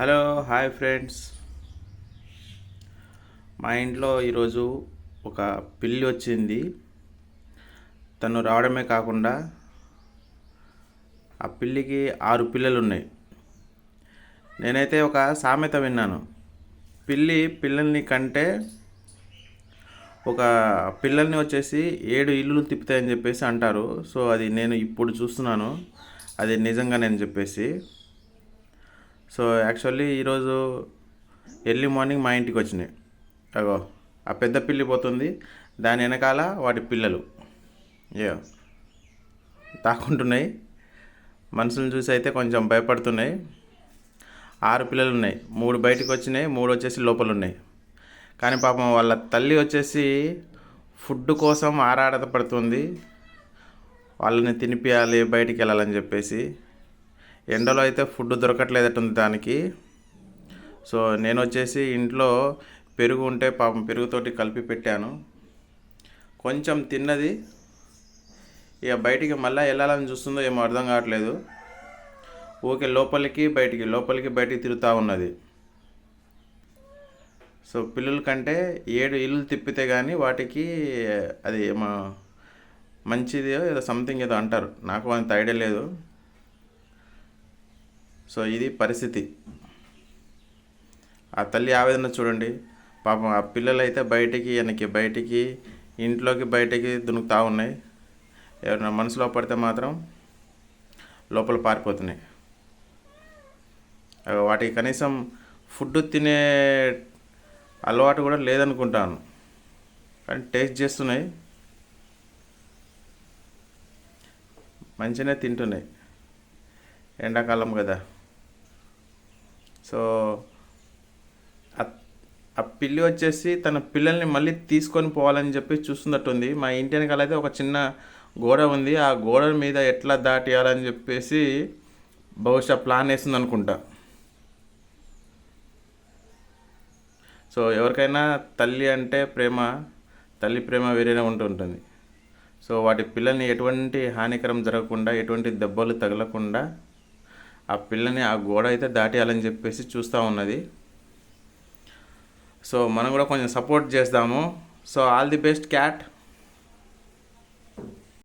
Hello hi friends. మా ఇంట్లో ఈరోజు ఒక పిల్లి వచ్చింది. తను రావడమే కాకుండా ఆ పిల్లికి ఆరు పిల్లలు ఉన్నాయి నేనైతే ఒక సామెత విన్నాను. పిల్లి పిల్లల్ని కంటే ఒక పిల్లల్ని వచ్చేసి ఏడు ఇల్లులు తిప్పుతాయని చెప్పేసి అంటారు. సో అది నేను ఇప్పుడు చూస్తున్నాను. అది నిజంగా నేను చెప్పేసి. సో యాక్చువల్లీ ఈరోజు ఎర్లీ మార్నింగ్ మా ఇంటికి వచ్చినాయి. అగో ఆ పెద్ద పిల్లి పోతుంది. దాని వెనకాల వాటి పిల్లలు. ఏ తాకుంటున్నాయి. మనుషులను చూసి అయితే కొంచెం భయపడుతున్నాయి. ఆరు పిల్లలు ఉన్నాయి. మూడు బయటకు వచ్చినాయి మూడు వచ్చేసి లోపల ఉన్నాయి. కానీ పాపం వాళ్ళ తల్లి వచ్చేసి ఫుడ్ కోసం ఆరాడత పడుతుంది వాళ్ళని తినిపించాలి బయటికి వెళ్ళాలని చెప్పేసి. ఎండలో అయితే ఫుడ్ దొరకట్లేదట్టుంది దానికి. సో నేను వచ్చేసి ఇంట్లో పెరుగు ఉంటే పాపం పెరుగుతోటి కలిపి పెట్టాను. కొంచెం తిన్నది. ఇక బయటికి మళ్ళీ వెళ్ళాలని చూస్తుందో ఏమో అర్థం కావట్లేదు. ఓకే లోపలికి బయటికి లోపలికి బయటికి తిరుగుతూ ఉన్నది. సో పిల్లల కంటే ఏడు ఇల్లు తిప్పితే కానీ వాటికి అది ఏమో మంచిది ఏదో సంథింగ్ ఏదో అంటారు. నాకు అంత ఐడియా లేదు. సో ఇది పరిస్థితి. ఆ తల్లి ఆవేదన చూడండి. పాపం ఆ పిల్లలు అయితే బయటికి వెనక్కి బయటికి ఇంట్లోకి బయటికి దునుకుతా ఉన్నాయి. ఎవరైనా మనసులో పడితే మాత్రం లోపల పారిపోతున్నాయి. వాటికి కనీసం ఫుడ్ తినే అలవాటు కూడా లేదనుకుంటాను. కానీ టేస్ట్ చేస్తున్నాయి. మంచిగానే తింటున్నాయి. ఎండాకాలం కదా. సో ఆ- ఆ పిల్లి వచ్చేసి తన పిల్లల్ని మళ్ళీ తీసుకొని పోవాలని చెప్పి చూస్తున్నట్టుంది. మా ఇంటి వెనకాల అయితే ఒక చిన్న గోడ ఉంది. ఆ గోడ మీద ఎట్లా దాటియాలని చెప్పేసి బహుశా ప్లాన్ వేస్తుంది అనుకుంటా. సో ఎవరికైనా తల్లి అంటే ప్రేమ తల్లి ప్రేమ వేరేనే ఉంటుంటుంది. సో వాటి పిల్లల్ని ఎటువంటి హానికరం జరగకుండా ఎటువంటి దెబ్బలు తగలకుండా ఆ పిల్లని ఆ గోడ అయితే దాటేయాలని చెప్పేసి చూస్తూ ఉన్నది. సో మనం కూడా కొంచెం సపోర్ట్ చేస్తాము. So all the best cat.